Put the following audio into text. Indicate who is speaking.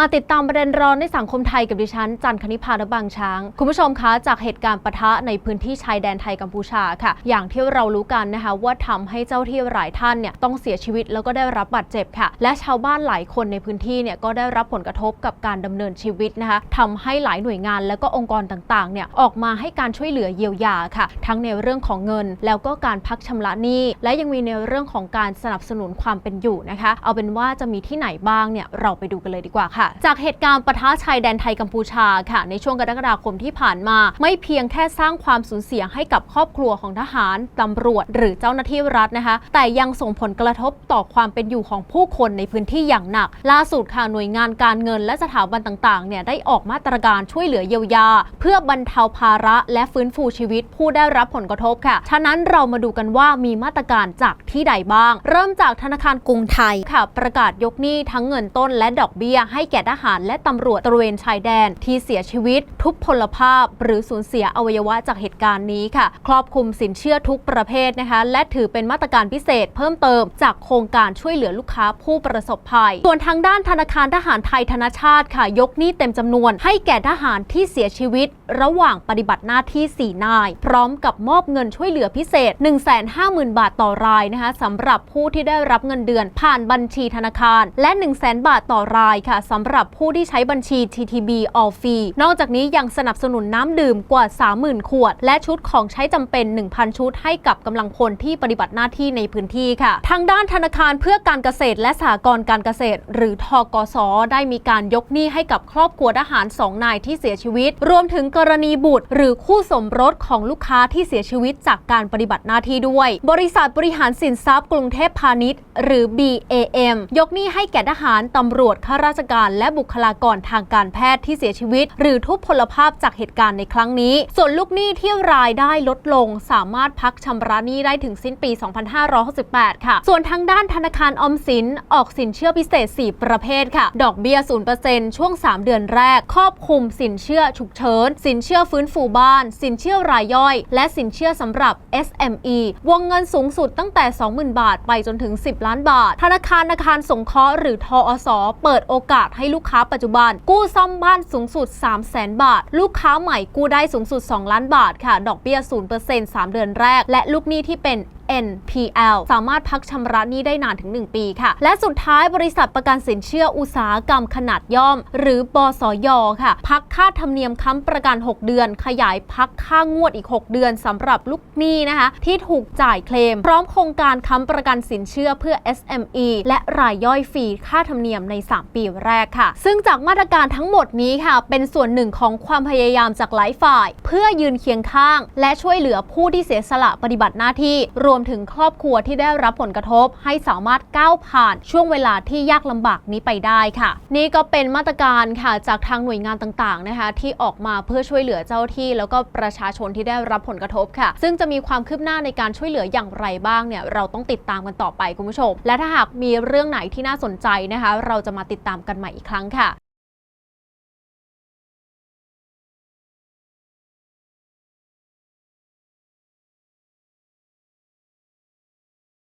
Speaker 1: มาติดตามประเด็นร้อนในสังคมไทยกับดิฉัน จันคณิพาและบางช้าง คุณผู้ชมคะจากเหตุการณ์ปะทะในพื้นที่ชายแดนไทยกัมพูชาค่ะ อย่างที่เรารู้กันนะคะว่าทำให้เจ้าที่หลายท่านเนี่ยต้องเสียชีวิตแล้วก็ได้รับบาดเจ็บค่ะ และชาวบ้านหลายคนในพื้นที่เนี่ยก็ได้รับผลกระทบกับการดำเนินชีวิตนะคะทำให้หลายหน่วยงานและก็องค์กรต่างๆเนี่ยออกมาให้การช่วยเหลือเยียวยาค่ะ ทั้งในเรื่องของเงิน แล้วก็การพักชำระหนี้และยังมีในเรื่องของการสนับสนุนความเป็นอยู่นะคะ เอาเป็นว่าจะมีที่ไหนบ้างเนี่ยเราไปดูกันเลยดีกว่าค่ะจากเหตุการณ์ปะทะชายแดนไทยกัมพูชาค่ะ ในช่วงกรกฎาคมที่ผ่านมา ไม่เพียงแค่สร้างความสูญเสียให้กับครอบครัวของทหารตำรวจ หรือเจ้าหน้าที่รัฐนะคะ แต่ยังส่งผลกระทบต่อความเป็นอยู่ของผู้คนในพื้นที่อย่างหนัก ล่าสุดค่ะหน่วยงานการเงินและสถาบันต่างๆเนี่ยได้ออกมาตรการช่วยเหลือเยียวยา เพื่อบรรเทาภาระและฟื้นฟูชีวิต ผู้ได้รับผลกระทบค่ะ ฉะนั้นเรามาดูกันว่ามีมาตรการจากที่ใดบ้าง เริ่มจากธนาคารกรุงไทยค่ะ ประกาศยกหนี้ทั้งเงินต้นและดอกเบี้ยให้แก่ทหารและตำรวจตระเวนชายแดนที่เสียชีวิต ทุพพลภาพ หรือสูญเสียอวัยวะจากเหตุการณ์นี้ค่ะ ครอบคลุมสินเชื่อทุกประเภทนะคะ และถือเป็นมาตรการพิเศษ เพิ่มเติมจากโครงการช่วยเหลือลูกค้าผู้ประสบภัย ส่วนทางด้านธนาคารทหารไทยธนชาติค่ะ ยกหนี้เต็มจำนวน ให้แก่ทหารที่เสียชีวิต ระหว่างปฏิบัติหน้าที่ 4 นาย พร้อมกับมอบเงินช่วยเหลือพิเศษ 150,000 บาทต่อรายนะคะสำหรับผู้ที่ได้รับเงินเดือนผ่านบัญชีธนาคาร และ 100,000บาทต่อรายค่ะสำหรับผู้ที่ใช้บัญชี TTB All Fee นอกจากนี้ยังสนับสนุนน้ำดื่มกว่า 30,000 ขวด และชุดของใช้จำเป็น 1,000 ชุดให้กับกำลังพลที่ปฏิบัติหน้าที่ในพื้นที่ค่ะ ทางด้านธนาคารเพื่อการเกษตร และสหกรณ์การเกษตร หรือทกส ได้มีการยกหนี้ให้กับครอบครัวทหาร 2 นายที่เสียชีวิต รวมถึงกรณีบุตร หรือคู่สมรสของลูกค้าที่เสียชีวิตจากการปฏิบัติหน้าที่ด้วย บริษัทบริหารสินทรัพย์กรุงเทพพาณิชย์ หรือ BAM ยกหนี้ให้แก่ทหารตำรวจข้าราชการและบุคลากรทางการแพทย์ที่เสียชีวิต หรือทุพพลภาพจากเหตุการณ์ในครั้งนี้ ส่วนลูกหนี้ที่รายได้ลดลง สามารถพักชำระหนี้ได้ถึงสิ้นปี 2568 ค่ะ ส่วนทางด้านธนาคารออมสิน ออกสินเชื่อพิเศษ 4 ประเภทค่ะ ดอกเบี้ย 0%ช่วง 3 เดือนแรก ครอบคลุมสินเชื่อฉุกเฉิน สินเชื่อฟื้นฟูบ้าน สินเชื่อรายย่อย และสินเชื่อสำหรับ SME วงเงินสูงสุดตั้งแต่ 20,000 บาท ไปจนถึง 10 ล้านบาท ธนาคารอาคารสงเคราะห์หรือทออสเปิดโอกาสให้ลูกค้าปัจจุบัน กู้ซ่อมบ้านสูงสุด 3 0 0แสนบาท ลูกค้าใหม่กู้ได้สูงสุด 2 ล้านบาทค่ะ ดอกเบี้ย 0% 3 เดือนแรก และลูกหนี้ที่เป็น NPL สามารถพักชำระหนี้ได้นานถึง 1 ปีค่ะ และสุดท้ายบริษัทประกันสินเชื่ออุตสาหกรรมขนาดย่อม หรือบสยค่ะ พักค่าธรรมเนียมค้ำประกัน 6 เดือน ขยายพักค่างวดอีก 6 เดือนสำหรับลูกหนี้นะคะ ที่ถูกจ่ายเคลม พร้อมโครงการค้ำประกันสินเชื่อเพื่อ SME และรายย่อยฟรีค่าธรรมเนียมใน 3 ปีแรกค่ะ ซึ่งจากมาตรการทั้งหมดนี้ค่ะ เป็นส่วนหนึ่งของความพยายามจากหลายฝ่าย เพื่อยืนเคียงข้าง และช่วยเหลือผู้ที่เสียสละปฏิบัติหน้าที่รวมมถึงครอบครัวที่ได้รับผลกระทบ ให้สามารถก้าวผ่านช่วงเวลาที่ยากลำบากนี้ไปได้ค่ะ นี่ก็เป็นมาตรการค่ะจากทางหน่วยงานต่างๆนะคะ ที่ออกมาเพื่อช่วยเหลือเจ้าที่ แล้วก็ประชาชนที่ได้รับผลกระทบค่ะ ซึ่งจะมีความคืบหน้าในการช่วยเหลืออย่างไรบ้างเนี่ยเราต้องติดตามกันต่อไปคุณผู้ชม และถ้าหากมีเรื่องไหนที่น่าสนใจนะคะ เราจะมาติดตามกันใหม่อีกครั้งค่ะ